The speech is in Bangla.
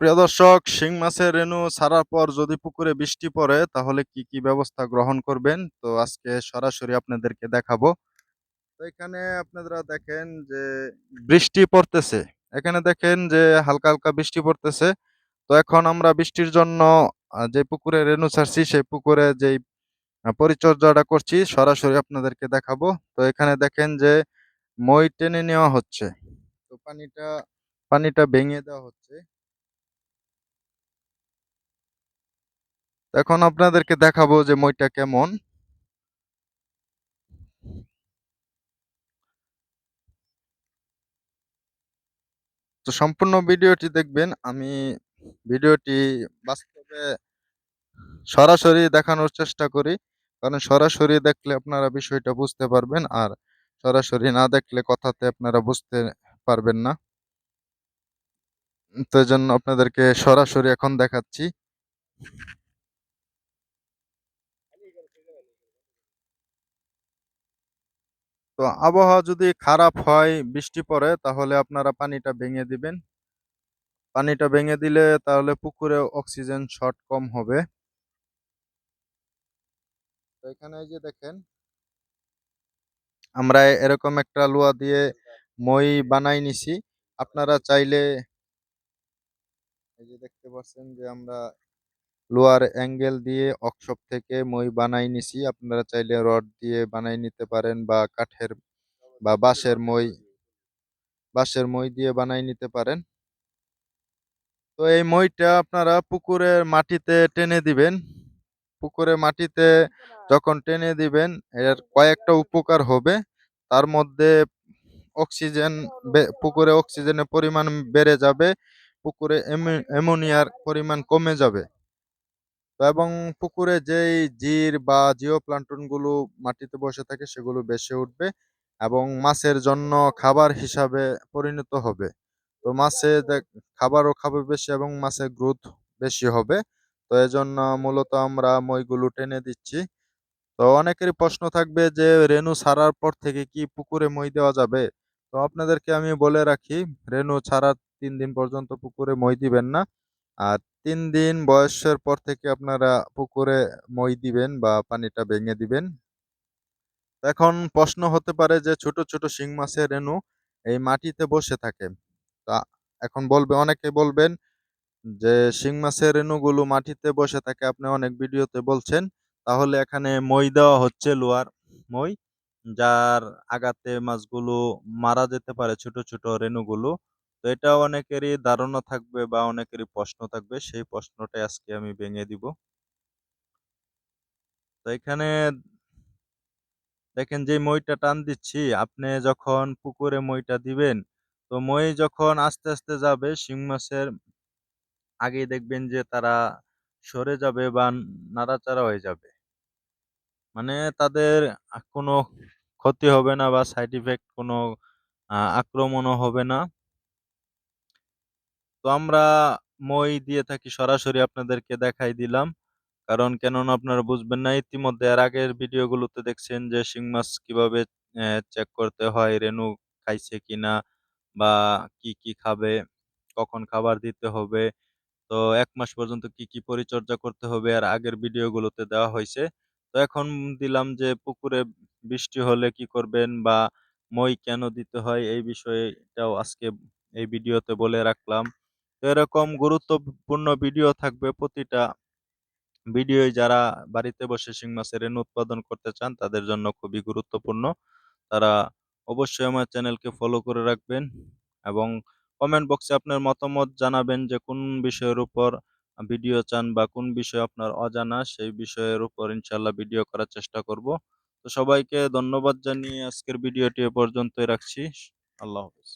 প্রিয় দর্শক, শিং মাছের রেণু ছাড়ার পর যদি পুকুরে বৃষ্টি পড়ে, তাহলে কি কি ব্যবস্থা গ্রহণ করবেন? তো আজকে সরাসরি আপনাদেরকে দেখাবো। তো এখানে আপনারা দেখেন যে বৃষ্টি পড়তেছে। এখানে দেখেন যে হালকা হালকা বৃষ্টি পড়তেছে। তো এখন আমরা বৃষ্টির জন্য যে পুকুরে রেণু ছাড়ছি, সেই পুকুরে যেই পরিচর্যাটা করছি, সরাসরি আপনাদেরকে দেখাবো। তো এখানে দেখেন যে মই টেনে নেওয়া হচ্ছে। তো পানিটা পানিটা ভেঙে দেওয়া হচ্ছে। এখন আপনাদেরকে দেখাবো যে মইটা কেমন। তো সম্পূর্ণ ভিডিওটি দেখবেন, আমি ভিডিওটি বাস্তবে সরাসরি দেখানোর চেষ্টা করি, কারণ সরাসরি দেখলে আপনারা বিষয়টা বুঝতে পারবেন, আর সরাসরি না দেখলে কথাতে আপনারা বুঝতে পারবেন না। তো জন্য আপনাদেরকে সরাসরি এখন দেখাচ্ছি। তো আবহাওয়া যদি খারাপ হয়, বৃষ্টি পড়ে, তাহলে আপনারা পানিটা ভেঙে দিবেন। পানিটা ভেঙে দিলে তাহলে পুকুরে অক্সিজেন শর্ট কম হবে। তো এখানে এই যে দেখেন, আমরা এরকম একটা লুয়া দিয়ে মই বানাই নিছি। আপনারা চাইলে এই যে দেখতে পাচ্ছেন যে আমরা লোয়ার অ্যাঙ্গেল দিয়ে অক্সপ থেকে মই বানাই নিছি। আপনারা চাইলে রড দিয়ে বানাই নিতে পারেন বা কাঠের বা বাঁশের মই বাঁশের মই দিয়ে বানাই নিতে পারেন। তো এই মইটা আপনারা পুকুরের মাটিতে টেনে দিবেন। পুকুরে মাটিতে যখন টেনে দিবেন, এর কয়েকটা উপকার হবে। তার মধ্যে অক্সিজেন পুকুরে অক্সিজেনের পরিমাণ বেড়ে যাবে। পুকুরে অ্যামোনিয়ার পরিমাণ কমে যাবে। তো এবং পুকুরে যেই জির বা জিও গুলো মাটিতে বসে থাকে, সেগুলো বেশি উঠবে এবং মাছের জন্য খাবার হিসাবে পরিণত হবে। তো মাছে খাবারও খাবে বেশি এবং মাছের গ্রোথ বেশি হবে। তো এজন্য মূলত আমরা মইগুলো টেনে দিচ্ছি। তো অনেকেরই প্রশ্ন থাকবে যে রেনু ছাড়ার পর থেকে কি পুকুরে মই দেওয়া যাবে? তো আপনাদেরকে আমি বলে রাখি রেনু ছাড়ার তিন দিন পর্যন্ত পুকুরে মই দিবেন না। আর তিন দিন বয়সের পর থেকে আপনারা পুকুরে মই দিবেন বা পানিটা ভেঙে দিবেন। এখন প্রশ্ন হতে পারে যে ছোট ছোট শিং মাছের রেণু এই মাটিতে বসে থাকে। তা এখন বলবে, অনেকে বলবেন যে শিং মাছের রেণুগুলো মাটিতে বসে থাকে। আপনি অনেক ভিডিওতে বলছেন, তাহলে এখানে মই দেওয়া হচ্ছে লোয়ার মই, যার আগাতে মাছগুলো মারা যেতে পারে ছোট ছোট রেণুগুলো। তো এটা অনেকেরই ধারণা থাকবে বা অনেকেরই প্রশ্ন থাকবে। সেই প্রশ্নটাই আজকে আমি ভেঙে দিব। তো এখানে দেখেন যে মইটা টান দিচ্ছি, আপনি যখন পুকুরে মইটা দিবেন, তো মই যখন আস্তে আস্তে যাবে, শিং মাছের আগেই দেখবেন যে তারা সরে যাবে বা নাড়াচাড়া হয়ে যাবে। মানে তাদের কোনো ক্ষতি হবে না বা সাইড ইফেক্ট কোনো আক্রমণও হবে না। তো আমরা মই দিয়ে থাকি সরাসরি আপনাদেরকে দেখাই দিলাম। কারণ কেননা আপনারা বুঝবেন না, ইতিমধ্যে এর আগের ভিডিওগুলোতে দেখছেন যে শিং মাছ কীভাবে চেক করতে হয়, রেণু খাইছে কিনা বা কি কি খাবে, কখন খাবার দিতে হবে, তো এক মাস পর্যন্ত কি কি পরিচর্যা করতে হবে আর আগের ভিডিওগুলোতে দেওয়া হয়েছে তো এখন দিলাম যে পুকুরে বৃষ্টি হলে কি করবেন বা মই কেন দিতে হয় এই বিষয়টাও আজকে এই ভিডিওতে বলে রাখলাম। এরকম গুরুত্বপূর্ণ ভিডিও থাকবে প্রতিটা ভিডিও যারা বাড়িতে বসে শিং মাছের রেণু উৎপাদন করতে চান, তাদের জন্য খুবই গুরুত্বপূর্ণ। তারা অবশ্যই আমার চ্যানেলকে ফলো করে রাখবেন এবং কমেন্ট বক্সে আপনার মতামত জানাবেন যে কোন বিষয়ের উপর ভিডিও চান বা কোন বিষয় আপনার অজানা, সেই বিষয়ের উপর ইনশাল্লাহ ভিডিও করার চেষ্টা করব। তো সবাইকে ধন্যবাদ জানিয়ে আজকের ভিডিওটি এ পর্যন্তই রাখছি। আল্লাহ হাফেজ।